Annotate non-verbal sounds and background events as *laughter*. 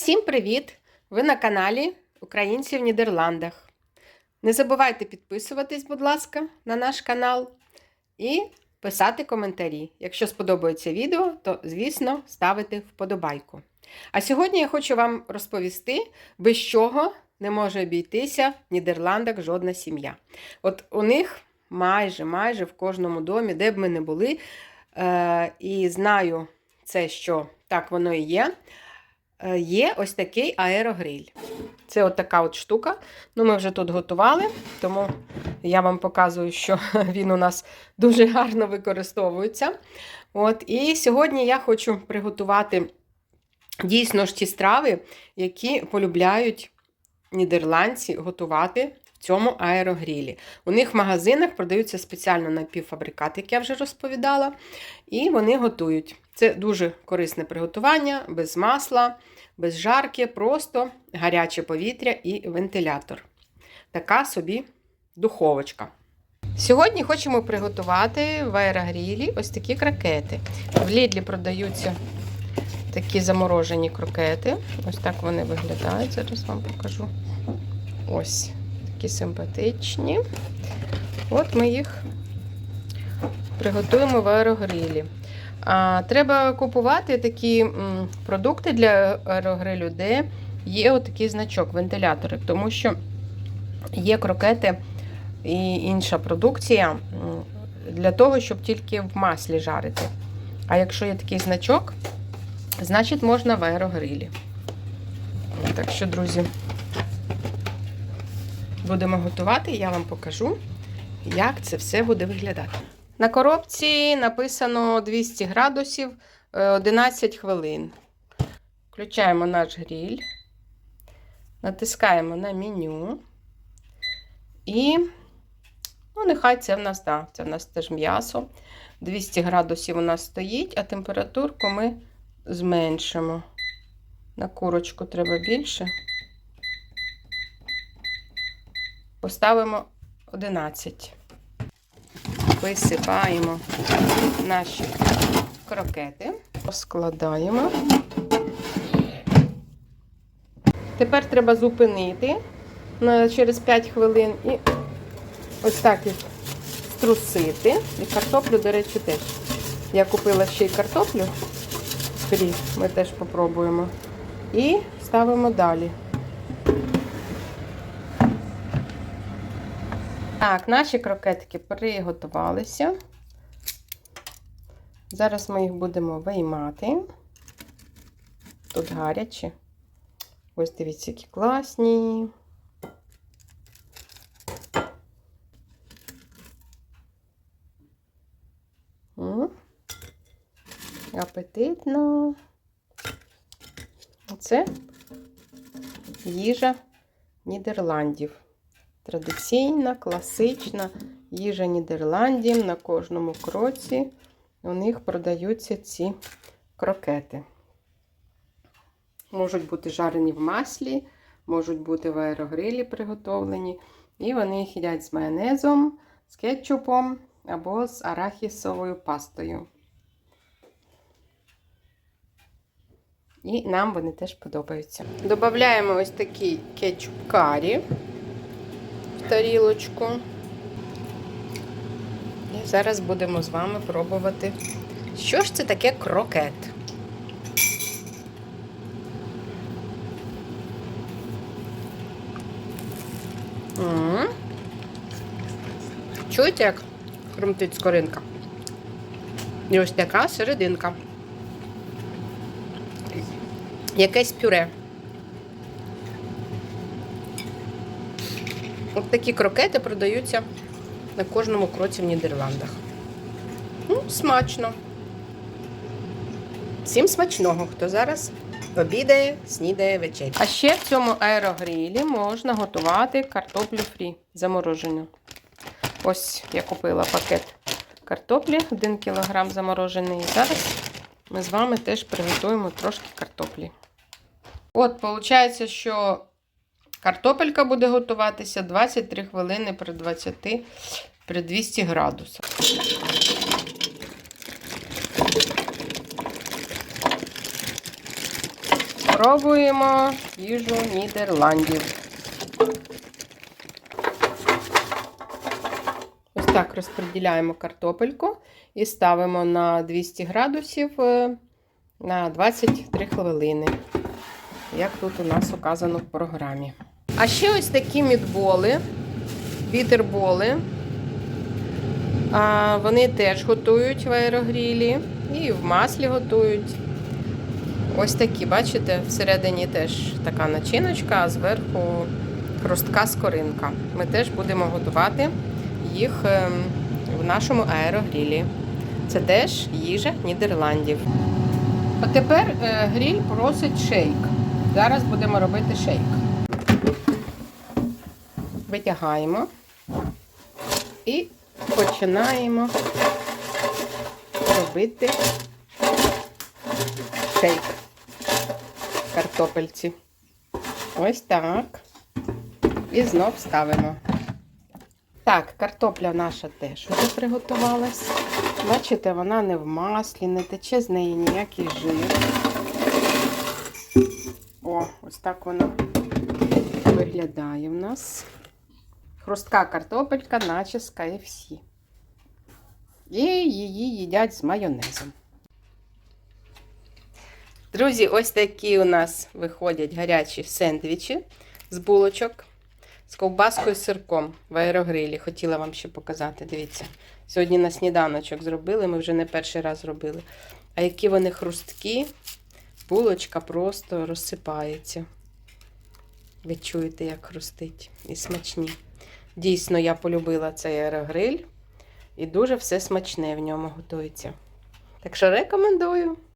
Всім привіт! Ви на каналі Українці в Нідерландах. Не забувайте підписуватись, будь ласка, на наш канал і писати коментарі. Якщо сподобається відео, то, звісно, ставити вподобайку. А сьогодні я хочу вам розповісти, без чого не може обійтися в Нідерландах жодна сім'я. От у них майже майже в кожному домі, де б ми не були, е, і знаю це, що так воно і є. Е, Є ось такий аерогриль. Це от така от штука. Ну, ми вже тут готували, тому я вам показую, що *laughs* він у нас дуже гарно використовується. От, і сьогодні я хочу приготувати дійсно ж ті страви, які полюбляють нідерландці готувати цьому аерогрілі. У них в магазинах продаються спеціально напівфабрикати, як я вже розповідала, і вони готують. Це дуже корисне приготування, без масла, без жарки, просто гаряче повітря і вентилятор. Така собі духовочка. Сьогодні хочемо приготувати в аерогрілі ось такі крокети. В Лідлі продаються такі заморожені крокети. Ось так вони виглядають. Зараз вам покажу. Ось такі симпатичні. От ми їх приготуємо в аерогрилі. А, Треба купувати такі продукти для аерогрилю, де є отакий значок, вентилятори, тому що є крокети і інша продукція для того, щоб тільки в маслі жарити. А якщо є такий значок, значить можна в аерогрилі. Так що, друзі, будемо готувати, я вам покажу, як це все буде виглядати. На коробці написано 200 градусів е, 11 хвилин. Включаємо наш гріль, натискаємо на меню. І, ну, нехай це в нас, да, це в нас теж м'ясо. 200 градусів у нас стоїть, а температурку ми зменшимо. На курочку треба більше. Поставимо 11 висипаємо наші крокети, розкладаємо. Тепер треба зупинити через 5 хвилин і ось так їх струсити. І картоплю, до речі, теж. Я купила ще й картоплю ми теж спробуємо. І ставимо далі. Так, наші крокетки приготувалися. Зараз ми їх будемо виймати. Тут гарячі. Ось дивіться, які класні. Апетитно. Оце їжа Нідерландів. Традиційна, класична їжа Нідерландів. На кожному кроці у них продаються ці крокети. Можуть бути жарені в маслі, можуть бути в аерогрилі приготовлені. І вони їх їдять з майонезом, з кетчупом або з арахісовою пастою. І нам вони теж подобаються. Додаємо ось такий кетчуп карі тарілочку. І зараз будемо з вами пробувати, що ж це таке крокет. Чуєте, як хрумтить скоринка? І ось така серединка. Якесь пюре. От такі крокети продаються на кожному кроці в Нідерландах. Ну, смачно. Всім смачного, хто зараз обідає, снідає вечерю. А ще в цьому аерогрілі можна готувати картоплю фрі заморожену. Ось я купила пакет картоплі, 1 кг заморожений. І зараз ми з вами теж приготуємо трошки картоплі. От, виходить, що Картопелька буде готуватися 23 хвилини при 20 при 200 градусах. Пробуємо їжу Нідерландів. Ось так розподіляємо картопельку і ставимо на 200 градусів е, на 23 хвилини. Як тут у нас указано в програмі. А ще ось такі мідболи, бітерболи. А, вони теж готують в аерогрілі і в маслі готують. Ось такі, бачите, всередині теж така начиночка, а зверху хрустка скоринка. Ми теж будемо готувати їх ем, в нашому аерогрілі. Це теж їжа Нідерландів. А тепер е, гріль просить шейк. Зараз будемо робити шейк. Витягаємо і починаємо робити шейк картопельці. Ось так. І знов ставимо. Так, картопля наша теж вже приготувалась. Бачите, вона не в маслі, не тече з неї ніякий жир. О, ось так вона виглядає в нас. Хрустка картопелька, наче з KFC. І її їдять з майонезом. Друзі, ось такі у нас виходять гарячі сендвічі з булочок з ковбаскою з сирком в аерогрилі. Хотіла вам ще показати. Дивіться. Сьогодні на сніданочок зробили, ми вже не перший раз робили. А які вони хрусткі, булочка просто розсипається. Ви чуєте, як хрустить. І смачні. Дійсно, я полюбила цей аерогриль. І дуже все смачне в ньому готується. Так що рекомендую.